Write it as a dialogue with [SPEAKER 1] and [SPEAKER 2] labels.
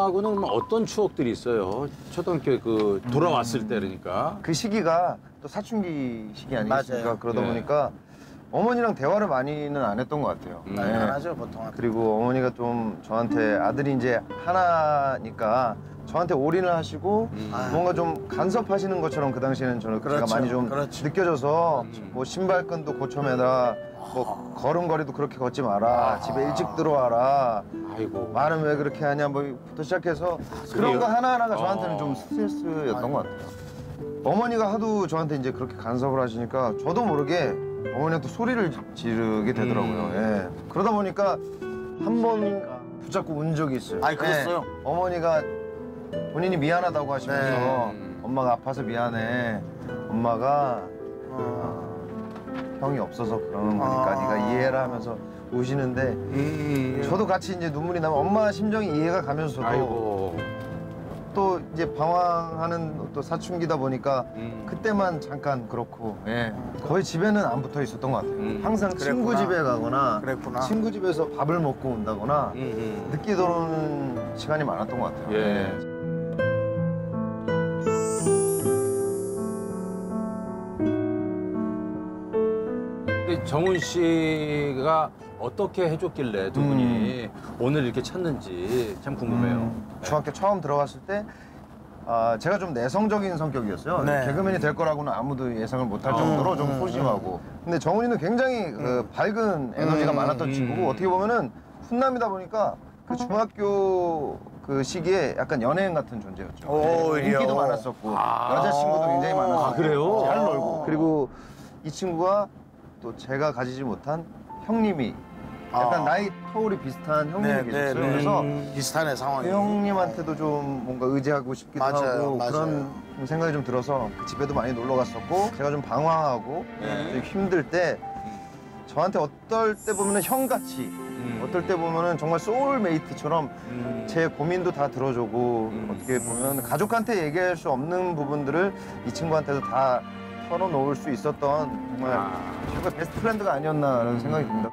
[SPEAKER 1] 하고는 뭐 어떤 추억들이 있어요? 초등학교 그 돌아왔을 때 그러니까.
[SPEAKER 2] 그 시기가 또 사춘기 시기 아니겠습니까?
[SPEAKER 3] 맞아요.
[SPEAKER 2] 그러다
[SPEAKER 1] 네.
[SPEAKER 2] 보니까 어머니랑 대화를 많이는 안 했던 것 같아요.
[SPEAKER 1] 음.
[SPEAKER 2] 네.
[SPEAKER 3] 당연하죠 보통.
[SPEAKER 2] 그리고 어머니가 좀 저한테 아들이 이제 하나니까 저한테 올인을 하시고
[SPEAKER 1] 음.
[SPEAKER 2] 뭔가 좀 간섭하시는 것처럼 그 당시에는 저는
[SPEAKER 3] 그렇죠,
[SPEAKER 2] 제가 많이 좀
[SPEAKER 3] 그렇죠.
[SPEAKER 2] 느껴져서
[SPEAKER 1] 음.
[SPEAKER 2] 뭐 신발끈도 고쳐매라 뭐 걸음걸이도 그렇게 걷지 마라
[SPEAKER 1] 아.
[SPEAKER 2] 집에 일찍 들어와라
[SPEAKER 1] 아이고.
[SPEAKER 2] 말은 왜 그렇게 하냐 뭐부터 시작해서
[SPEAKER 1] 그래요?
[SPEAKER 2] 그런 거 하나하나가 저한테는
[SPEAKER 1] 어.
[SPEAKER 2] 좀 스트레스였던 것 같아요. 어머니가 하도 저한테 이제 그렇게 간섭을 하시니까 저도 모르게 어머니한테 소리를 지르게 되더라고요.
[SPEAKER 1] 음.
[SPEAKER 2] 예. 그러다 보니까 한번 붙잡고 운 적이 있어요.
[SPEAKER 3] 아이, 그랬어요?
[SPEAKER 2] 예. 어머니가 본인이 미안하다고 하시면서
[SPEAKER 1] 네.
[SPEAKER 2] 엄마가 아파서 미안해. 엄마가 어, 형이 없어서 그러는 거니까
[SPEAKER 3] 아.
[SPEAKER 2] 네가 이해해라 하면서 우시는데
[SPEAKER 1] 음.
[SPEAKER 2] 저도 같이 이제 눈물이 나면 엄마 심정이 이해가 가면서도
[SPEAKER 1] 아이고.
[SPEAKER 2] 또 이제 방황하는 또 사춘기다 보니까
[SPEAKER 1] 음.
[SPEAKER 2] 그때만 잠깐 그렇고 예. 거의 집에는 안 붙어 있었던 것 같아요.
[SPEAKER 1] 음.
[SPEAKER 2] 항상 친구
[SPEAKER 3] 그랬구나.
[SPEAKER 2] 집에 가거나
[SPEAKER 3] 그랬구나.
[SPEAKER 2] 친구 집에서 밥을 먹고 온다거나
[SPEAKER 1] 음, 음.
[SPEAKER 2] 늦게 들어오는 시간이 많았던 것 같아요.
[SPEAKER 1] 예. 근데 정훈 씨가 어떻게 해줬길래 두 분이 오늘 이렇게 찾는지 참 궁금해요.
[SPEAKER 2] 음, 중학교 처음 들어갔을 때 아, 제가 좀 내성적인 성격이었어요.
[SPEAKER 3] 네.
[SPEAKER 2] 개그맨이 될 거라고는 아무도 예상을 못할 정도로 좀
[SPEAKER 3] 음,
[SPEAKER 2] 소심하고. 근데 정훈이는 굉장히 그 밝은 에너지가
[SPEAKER 3] 음,
[SPEAKER 2] 많았던
[SPEAKER 1] 음.
[SPEAKER 2] 친구고 어떻게 보면은 훈남이다 보니까 그 중학교 그 시기에 약간 연예인 같은 존재였죠.
[SPEAKER 3] 오히려.
[SPEAKER 2] 인기도 많았었고
[SPEAKER 1] 아.
[SPEAKER 2] 여자친구도 굉장히 많았었고
[SPEAKER 1] 아, 그래요?
[SPEAKER 2] 잘 놀고 그리고 이 친구가 또 제가 가지지 못한 형님이 약간
[SPEAKER 3] 아.
[SPEAKER 2] 나이 터울이 비슷한 형님이
[SPEAKER 3] 네,
[SPEAKER 2] 계셨어요.
[SPEAKER 3] 네, 네.
[SPEAKER 2] 그래서
[SPEAKER 3] 비슷하네 상황이.
[SPEAKER 2] 그 형님한테도 좀 뭔가 의지하고 싶기도
[SPEAKER 3] 맞아요,
[SPEAKER 2] 하고
[SPEAKER 3] 맞아요.
[SPEAKER 2] 그런 좀 생각이 좀 들어서 그 집에도 많이 놀러 갔었고 제가 좀 방황하고
[SPEAKER 1] 네.
[SPEAKER 2] 좀 힘들 때 저한테 어떨 때 보면은 형같이
[SPEAKER 1] 음.
[SPEAKER 2] 어떨 때 보면은 정말 소울메이트처럼
[SPEAKER 1] 음.
[SPEAKER 2] 제 고민도 다 들어주고
[SPEAKER 1] 음.
[SPEAKER 2] 어떻게 보면 가족한테 얘기할 수 없는 부분들을 이 친구한테도 다 털어놓을 수 있었던 정말
[SPEAKER 1] 아.
[SPEAKER 2] 최고의 베스트 프렌드가 아니었나라는 생각이 듭니다.